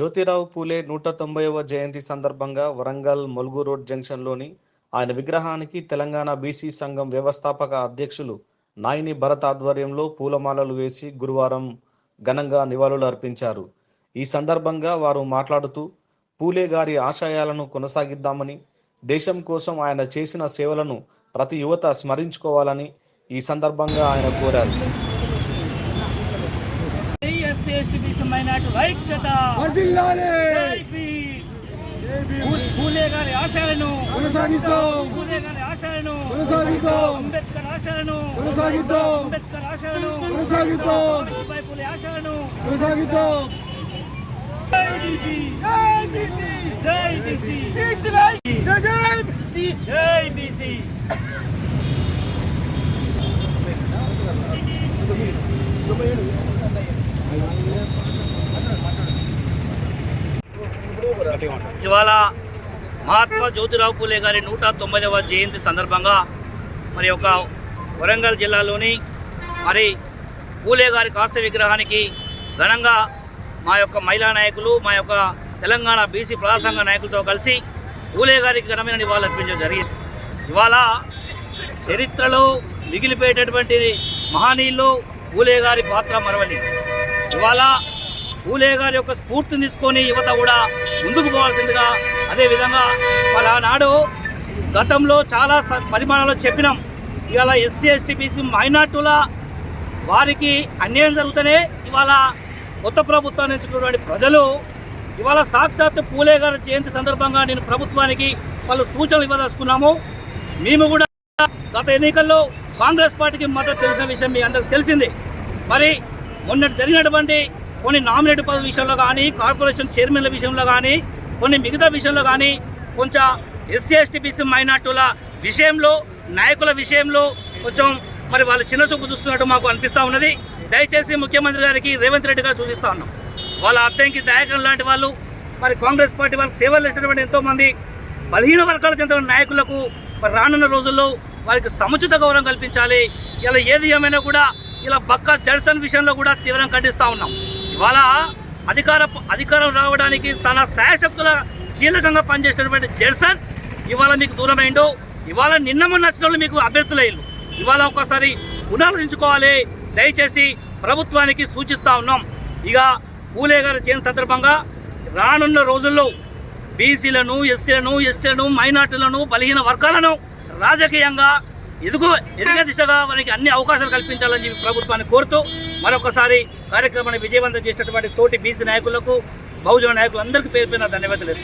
జ్యోతిరావు పూలే నూట తొంభైవ జయంతి సందర్భంగా వరంగల్ ములుగు రోడ్ జంక్షన్లోని ఆయన విగ్రహానికి తెలంగాణ బీసీ సంఘం వ్యవస్థాపక అధ్యక్షులు నాయిని భరత్ ఆధ్వర్యంలో పూలమాలలు వేసి గురువారం ఘనంగా నివాళులు అర్పించారు. ఈ సందర్భంగా వారు మాట్లాడుతూ పూలే గారి ఆశయాలను కొనసాగిద్దామని దేశం కోసం ఆయన చేసిన సేవలను ప్రతి యువత స్మరించుకోవాలని ఈ సందర్భంగా ఆయన కోరారు. ఎస్టీ బీసీ మైనార్టీ ఐక్యత పూలే గారి ఆశయాలను పూలే గారి ఆశయాలను కొనసాగిద్దాం. అంబేద్కర్ ఆశయాలను కొనసాగిద్దాం. అంబేద్కర్ ఆశయాలను కొనసాగిద్దాం. సావిత్రిబాయి పూలే ఆశయాలను కొనసాగిద్దాం. జై బీసీ. జై బీసీ. జై బీసీ. ఇవాళ మహాత్మా జ్యోతిరావు పూలే గారి నూట తొమ్మిదవ జయంతి సందర్భంగా మరి ఒక వరంగల్ జిల్లాలోని మరి పూలే గారి కాస్య విగ్రహానికి ఘనంగా మా యొక్క మహిళా నాయకులు మా యొక్క తెలంగాణ బీసీ ప్రజాసంఘ నాయకులతో కలిసి పూలే గారికి ఘనమైన నివాళులు అర్పించడం జరిగింది. ఇవాళ చరిత్రలో మిగిలిపోయేటటువంటి మహానీయులు పూలే గారి పాత్ర మరవని ఇవాళ పూలే గారి యొక్క స్ఫూర్తిని తీసుకొని యువత కూడా ముందుకు పోవాల్సిందిగా అదేవిధంగా పలానాడు ఆనాడు గతంలో చాలా పరిమాణాలు చెప్పినాం. ఇవాళ ఎస్సీ ఎస్టీ బీసీ మైనార్టీల వారికి అన్యాయం జరుగుతూనే ఇవాళ కొత్త ప్రభుత్వాన్ని ఎంచుకున్నటువంటి ప్రజలు ఇవాళ సాక్షాత్ పూలే గారి జయంతి సందర్భంగా నేను ప్రభుత్వానికి వాళ్ళు సూచనలు ఇవ్వదలుచుకున్నాము. మేము కూడా గత ఎన్నికల్లో కాంగ్రెస్ పార్టీకి మద్దతు తెలిసిన విషయం మీ అందరికి తెలిసింది. మరి మొన్నటి జరిగినటువంటి కొన్ని నామినేట్ పదవి విషయంలో కానీ కార్పొరేషన్ చైర్మన్ల విషయంలో కానీ కొన్ని మిగతా విషయంలో కానీ కొంచెం ఎస్సీ ఎస్టీ బీసీ మైనార్టీల విషయంలో నాయకుల విషయంలో కొంచెం మరి వాళ్ళు చిన్న చూపు చూస్తున్నట్టు మాకు అనిపిస్తూ ఉన్నది. దయచేసి ముఖ్యమంత్రి గారికి రేవంత్ రెడ్డి గారు సూచిస్తూ ఉన్నాం. వాళ్ళ అర్థంకి దయాకర్ లాంటి వాళ్ళు మరి కాంగ్రెస్ పార్టీ వాళ్ళకి సేవలు చేసినటువంటి ఎంతోమంది బలహీన వర్గాల చెందిన నాయకులకు మరి రానున్న రోజుల్లో వారికి సముచిత గౌరవం కల్పించాలి. ఇలా ఏది ఏమైనా కూడా ఇలా బక్క జడ్సన్ విషయంలో కూడా తీవ్రంగా ఖండిస్తూ ఉన్నాం. ఇవాళ అధికార అధికారం రావడానికి తన శాయశక్తుల కీలకంగా పనిచేసినటువంటి జడ్సన్ ఇవాళ మీకు దూరమైండు. ఇవాళ నిన్న మొన్న వచ్చిన వాళ్ళు మీకు అభ్యర్థులయ్యారు ఇవాళ ఒకసారి పునరుద్ధరించుకోవాలి దయచేసి ప్రభుత్వానికి సూచిస్తూ ఉన్నాం. ఇక పూలే గారు చేసిన సందర్భంగా రానున్న రోజుల్లో బీసీలను ఎస్సీలను ఎస్టీలను మైనార్టీలను బలహీన వర్గాలను రాజకీయంగా ఎదుగు ఎదిగే దిశగా మనకి అన్ని అవకాశాలు కల్పించాలని చెప్పి ప్రభుత్వాన్ని కోరుతూ మరొకసారి కార్యక్రమాన్ని విజయవంతం చేసినటువంటి తోటి బీసీ నాయకులకు బహుజన నాయకులందరికీ పేరు పైన ధన్యవాదాలు